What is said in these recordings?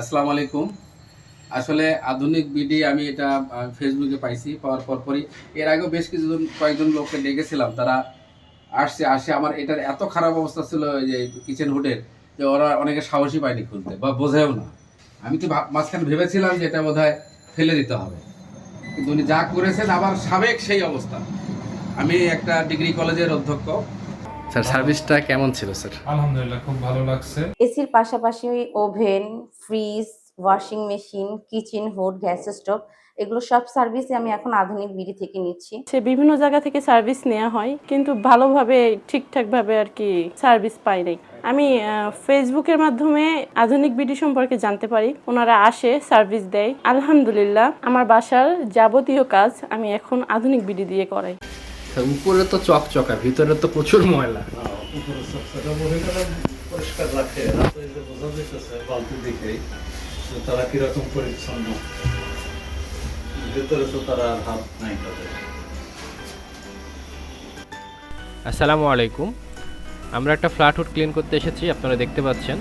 আসসালামু আলাইকুম। আসলে আধুনিক বিডি আমি এটা ফেসবুকে পাইছি, পাওয়ার পর পরই। এর আগেও বেশ কিছুজন, কয়েকজন লোককে ডেকেছিলাম তারা আসছে, আসে। আমার এটার এত খারাপ অবস্থা ছিল যে কিচেন হুডের যে ওরা অনেকে সাহসী পায়নি খুলতে বা বোঝেও না। আমি তো মাঝখানে ভেবেছিলাম যে এটা বোধহয় ফেলে দিতে হবে। কিন্তু উনি যা করেছেন আবার সাবেক সেই অবস্থা। আমি একটা ডিগ্রি কলেজের অধ্যক্ষ। স্যার সার্ভিসটা কেমন ছিল স্যার? আলহামদুলিল্লাহ খুব ভালো লাগছে। এসির পাশাপাশি oven fridge washing machine kitchen hood gas stove এগুলো সব সার্ভিসই আমি এখন আধুনিক বিডি থেকে নিচ্ছি। সে বিভিন্ন জায়গা থেকে সার্ভিস নেওয়া হয় কিন্তু ভালোভাবে ঠিকঠাকভাবে আর কি সার্ভিস পাই নাই। আমি ফেসবুকের মাধ্যমে আধুনিক বিডি সম্পর্কে জানতে পারি ওনারা আসে সার্ভিস দেয়। আলহামদুলিল্লাহ আমার বাসার যাবতীয় কাজ আমি এখন আধুনিক বিডি দিয়ে করাই। স্যার উপরে তো চকচকা ভিতরে তো প্রচুর ময়লা। উপরে সবসাটা মহিলারা পরিষ্কার রাখে। বোঝা যাইতেছে বালতি দেখেই তারা কীরকম পরিচ্ছন্ন। ভেতরে তো তারা আর হাত নাই তাদের। আসসালামু আলাইকুম। আমরা একটা ফ্ল্যাট হুড ক্লিন করতে এসেছি আপনারা দেখতে পাচ্ছেন।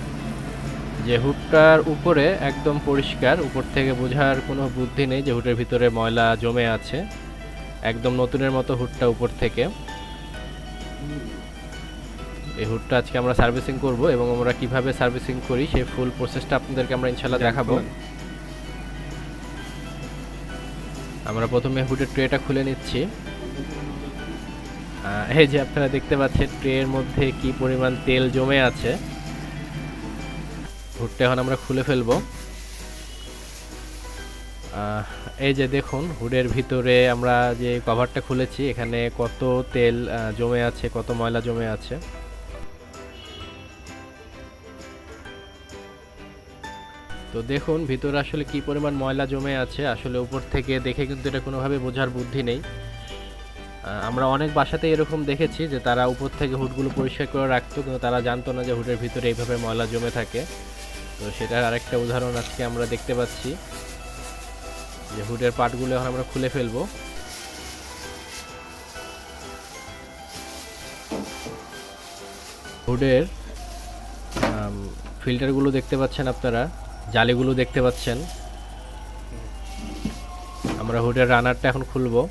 যে হুডটার উপরে একদম পরিষ্কার উপর থেকে বোঝার কোনো বুদ্ধি নেই যে হুডের ভিতরে ময়লা জমে আছে। একদম নতুনের মতো হুডটা উপর থেকে। এই হুডটা আজকে আমরা সার্ভিসিং করব এবং আমরা কীভাবে সার্ভিসিং করি সেই ফুল প্রসেসটা আপনাদেরকে আমরা ইনশাল্লাহ দেখাবো। আমরা প্রথমে হুডের ট্রেটা খুলে নিচ্ছি। এই যে আপনারা দেখতে পাচ্ছেন ট্রের মধ্যে কি পরিমাণ তেল জমে আছে। হুডটা এখন আমরা খুলে ফেলব। আহ, এই যে দেখুন, হুডের ভিতরে আমরা যে কভারটা খুলেছি, এখানে কত তেল জমে আছে, কত ময়লা জমে আছে। তো দেখুন, ভিতরে আসলে কি পরিমাণ ময়লা জমে আছে, আসলে উপর থেকে দেখে কিন্তু এটা কোনোভাবে বোঝার বুদ্ধি নেই। আমরা অনেক বাসাতে এরকম দেখেছি যে তারা উপর থেকে হুডগুলো পরিষ্কার করে রাখতো, কিন্তু তারা জানতো না যে হুডের ভিতরে এইভাবে ময়লা জমে থাকে। তো সেটার আরেকটা উদাহরণ আজকে আমরা দেখতে পাচ্ছি। যে হুডের পার্টগুলো এখন আমরা খুলে ফেলব। হুডের ফিল্টারগুলো দেখতে পাচ্ছেন আপনারা, জালিগুলো দেখতে পাচ্ছেন। আমরা হুডের রানারটা এখন খুলবো।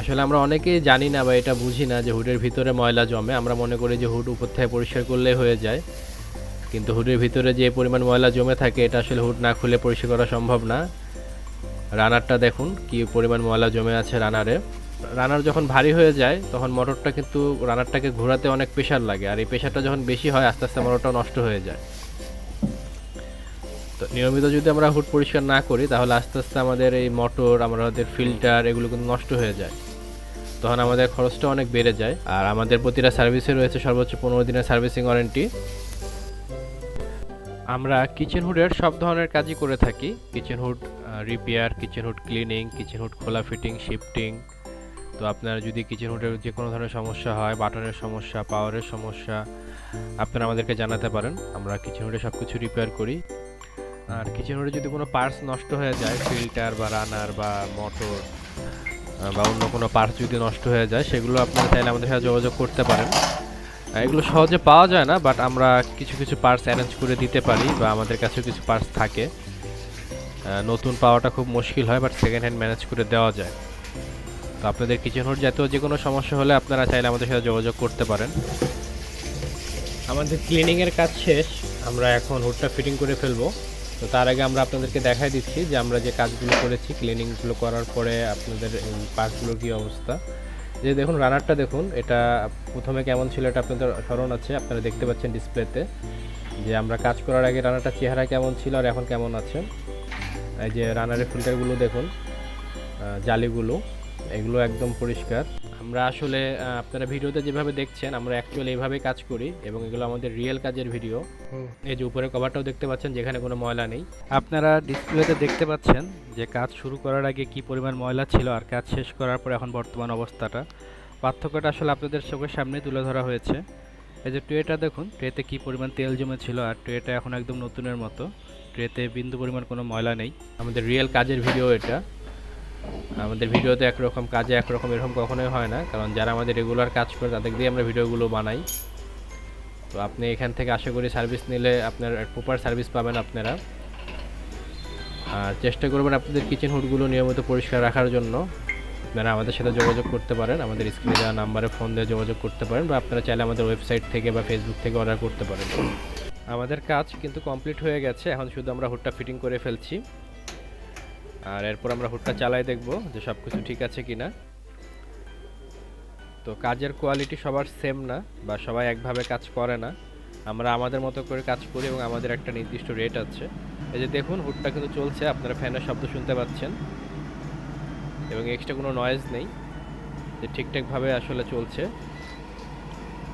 আসলে আমরা অনেকেই জানি না বা এটা বুঝি না যে হুডের ভিতরে ময়লা জমে। আমরা মনে করি যে হুড উপর থেকে পরিষ্কার করলেই হয়ে যায়। কিন্তু হুডের ভিতরে যে পরিমাণ ময়লা জমে থাকে, এটা আসলে হুড না খুলে পরিষ্কার করা সম্ভব না। রানারটা দেখুন, কি পরিমাণ ময়লা জমে আছে রানারে। রানার যখন ভারী হয়ে যায়, তখন মোটরটা কিন্তু রানারটাকে ঘোরাতে অনেক প্রেশার লাগে, আর এই প্রেশারটা যখন বেশি হয়, আস্তে আস্তে মোটরটা নষ্ট হয়ে যায়। তো নিয়মিত যদি আমরা হুড পরিষ্কার না করি, তাহলে আস্তে আস্তে আমাদের এই মোটর আমাদের ফিল্টার এগুলো কিন্তু নষ্ট হয়ে যায়। তখন আমাদের খরচটা অনেক বেড়ে যায়, আর আমাদের প্রতিটা সার্ভিসে রয়েছে সর্বোচ্চ পনেরো দিনের সার্ভিসিং ওয়ারেন্টি আমরা কিচেন হুডের সব ধরনের কাজই করে থাকি। Kitchen hood repair kitchen hood cleaning kitchen hood খোলা ফিটিং শিফটিং তো আপনার যদি কিচেন হুডের যে কোনো ধরনের সমস্যা হয়, বাটনের সমস্যা পাওয়ারের সমস্যা, আপনারা আমাদেরকে জানাতে পারেন। আমরা কিচেন হুডে সব কিছু রিপেয়ার করি। আর কিচেন হুডে যদি কোনো পার্টস নষ্ট হয়ে যায় ফিল্টার বা রানার বা মোটর বা অন্য কোনো পার্টস যদি নষ্ট হয়ে যায়, সেগুলো আপনারা চাইলে আমাদের সাথে যোগাযোগ করতে পারেন। এগুলো সহজে পাওয়া যায় না বাট আমরা কিছু কিছু পার্টস অ্যারেঞ্জ করে দিতে পারি বা আমাদের কাছেও কিছু পার্টস থাকে। নতুন পাওয়াটা খুব মুশকিল হয় বাট সেকেন্ড হ্যান্ড ম্যানেজ করে দেওয়া যায়। তো আপনাদের কিচেন হুড জাতীয় যে কোনো সমস্যা হলে আপনারা চাইলে আমাদের সাথে যোগাযোগ করতে পারেন। আমাদের ক্লিনিংয়ের কাজ শেষ, আমরা এখন হুডটা ফিটিং করে ফেলব। তো তার আগে আমরা আপনাদেরকে দেখাই দিচ্ছি যে আমরা যে কাজগুলো করেছি ক্লিনিংগুলো করার পরে আপনাদের পার্টসগুলোর কী অবস্থা। যে দেখুন রানারটা দেখুন, এটা প্রথমে কেমন ছিল এটা আপনাদের স্মরণ আছে, আপনারা দেখতে পাচ্ছেন ডিসপ্লেতে যে আমরা কাজ করার আগে রানারটা চেহারা কেমন ছিল আর এখন কেমন আছে এই যে রানারের ফিল্টারগুলো দেখুন জালিগুলো এগুলো একদম পরিষ্কার। আমরা আসলে আপনারা ভিডিওতে যেভাবে দেখছেন আমরা অ্যাকচুয়ালি এইভাবে কাজ করি এবং এগুলো আমাদের রিয়েল কাজের ভিডিও এই যে উপরে কভারটাও দেখতে পাচ্ছেন যেখানে কোনো ময়লা নেই। আপনারা ডিসপ্লেতে দেখতে পাচ্ছেন যে কাজ শুরু করার আগে কি পরিমাণ ময়লা ছিল আর কাজ শেষ করার পর এখন বর্তমান অবস্থাটা। পার্থক্যটা আসলে আপনাদের চোখের সামনে তুলে ধরা হয়েছে। এই যে ট্রেটা দেখুন ট্রেতে কি পরিমাণ তেল জমেছিল আর ট্রেটা এখন একদম নতুনের মতো। ট্রেতে বিন্দু পরিমাণ কোনো ময়লা নেই। আমাদের রিয়েল কাজের ভিডিও এটা। আমাদের ভিডিওতে একরকম কাজে একরকম এরকম কখনোই হয় না, কারণ যারা আমাদের রেগুলার কাজ করে, তাদের দিয়ে আমরা ভিডিওগুলো বানাই। তো আপনি এখান থেকে আশা করি সার্ভিস নিলে আপনার প্রপার সার্ভিস পাবেন আপনারা। আর চেষ্টা করবেন আপনাদের কিচেন হুডগুলো নিয়মিত পরিষ্কার রাখার জন্য। আপনারা আমাদের সাথে যোগাযোগ করতে পারেন, আমাদের স্ক্রিনে দেওয়া নাম্বারে ফোন দিয়ে যোগাযোগ করতে পারেন, বা আপনারা চাইলে আমাদের ওয়েবসাইট থেকে বা ফেসবুক থেকে অর্ডার করতে পারেন। আমাদের কাজ কিন্তু কমপ্লিট হয়ে গেছে। এখন শুধু আমরা হুডটা ফিটিং করে ফেলছি। আর এরপর আমরা হুডটা চালাই দেখব যে সব কিছু ঠিক আছে কি না তো কাজের কোয়ালিটি সবার সেম না বা সবাই একভাবে কাজ করে না। আমরা আমাদের মতো করে কাজ করি এবং আমাদের একটা নির্দিষ্ট রেট আছে। এই যে দেখুন, হুডটা কিন্তু চলছে, আপনারা ফ্যানের শব্দ শুনতে পাচ্ছেন। এবং এক্সট্রা কোনো নয়েজ নেই। যে ঠিকঠাকভাবে আসলে চলছে।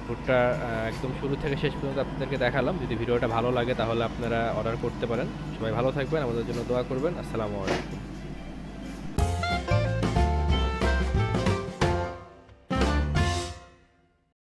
আহ, একদম শুরু থেকে শেষ পর্যন্ত আপনাদেরকে দেখালাম। যদি ভিডিওটা ভালো লাগে তাহলে আপনারা অর্ডার করতে পারেন। সবাই ভালো থাকবেন আমাদের জন্য দোয়া করবেন। আসসালামু আলাইকুম।